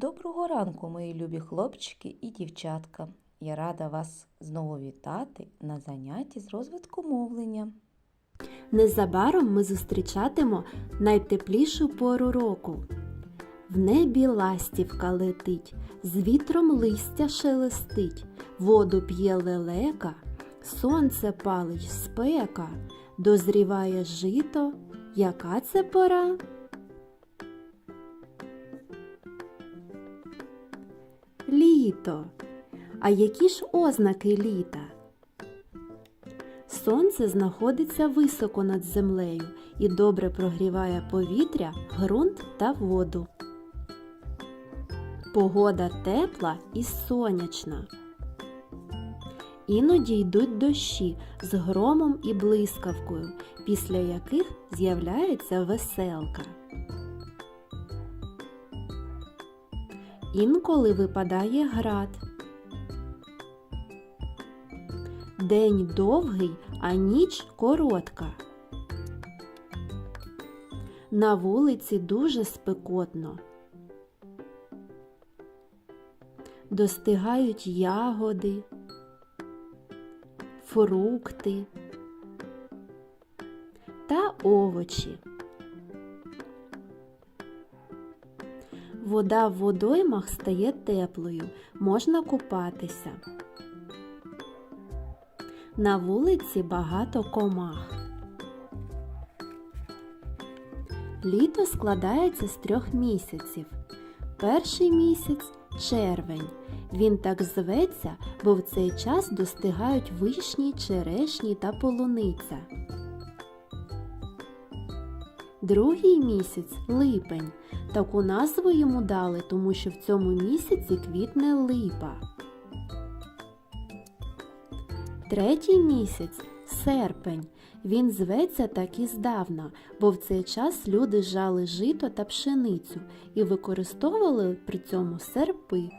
Доброго ранку, мої любі хлопчики і дівчатка. Я рада вас знову вітати на занятті з розвитку мовлення. Незабаром ми зустрічатимо найтеплішу пору року. В небі ластівка летить, з вітром листя шелестить, воду п'є лелека, сонце палить спека, дозріває жито. Яка це пора? Літо. А які ж ознаки літа? Сонце знаходиться високо над землею і добре прогріває повітря, ґрунт та воду. Погода тепла і сонячна. Іноді йдуть дощі з громом і блискавкою, після яких з'являється веселка. Інколи випадає град. День довгий, а ніч коротка. На вулиці дуже спекотно. Достигають ягоди, фрукти та овочі. Вода в водоймах стає теплою, можна купатися. На вулиці багато комах. Літо складається з трьох місяців. Перший місяць червень. Він так зветься, бо в цей час достигають вишні, черешні та полуниця. Другий місяць липень. Таку назву йому дали, тому що в цьому місяці квітне липа. Третій місяць серпень. Він зветься так і здавна, бо в цей час люди жали жито та пшеницю і використовували при цьому серпи.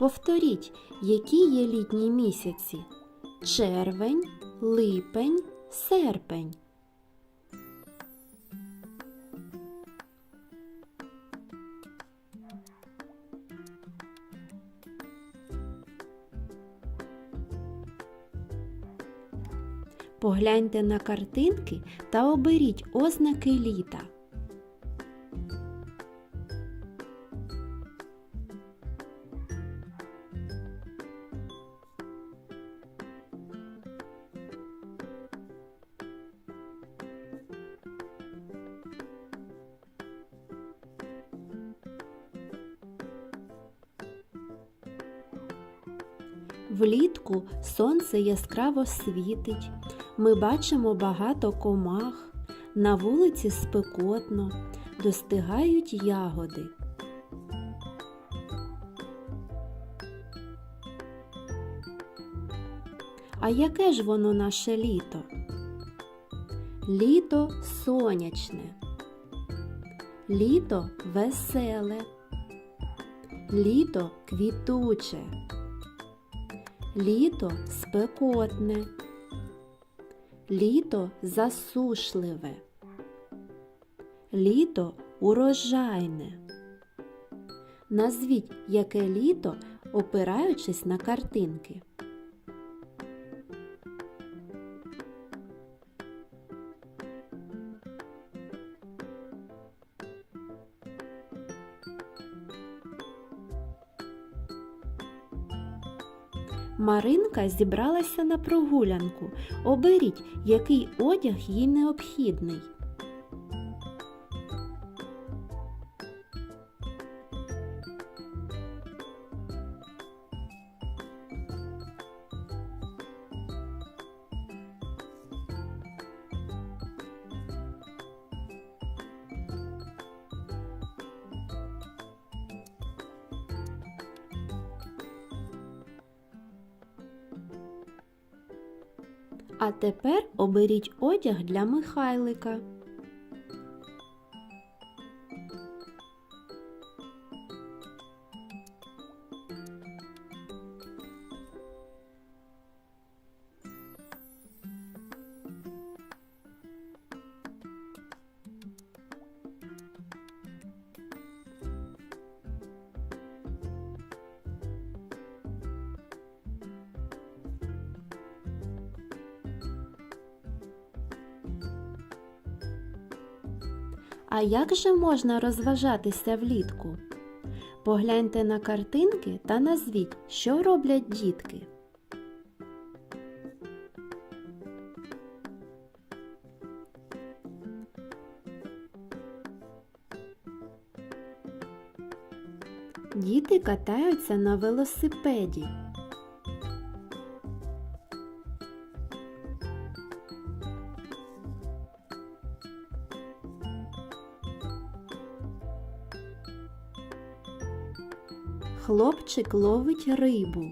Повторіть, які є літні місяці? Червень, липень, серпень. Погляньте на картинки та оберіть ознаки літа. Влітку сонце яскраво світить, ми бачимо багато комах, на вулиці спекотно, достигають ягоди. А яке ж воно наше літо? Літо сонячне, літо веселе, літо квітуче. Літо спекотне, літо засушливе, літо урожайне. Назвіть яке літо, опираючись на картинки. Маринка зібралася на прогулянку. Оберіть, який одяг їй необхідний. А тепер оберіть одяг для Михайлика. А як же можна розважатися влітку? Погляньте на картинки та назвіть, що роблять дітки. Діти катаються на велосипеді. Хлопчик ловить рибу.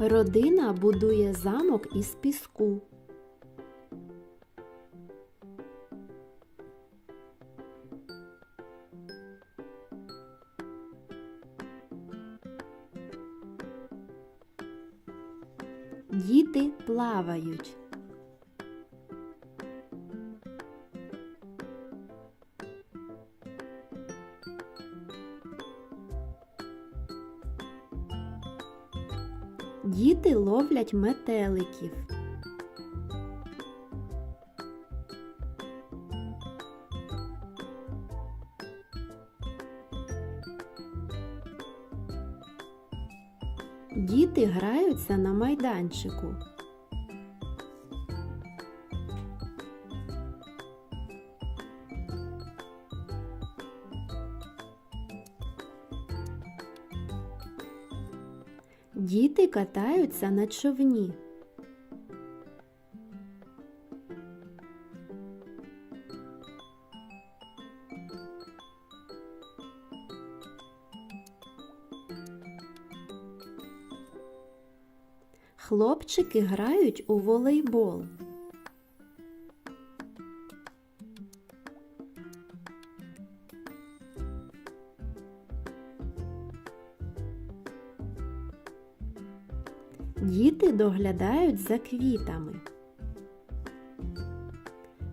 Родина будує замок із піску. Діти плавають. Діти ловлять метеликів. Діти граються на майданчику. Діти катаються на човні. Хлопчики грають у волейбол. Діти доглядають за квітами.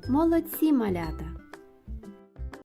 Молодці малята!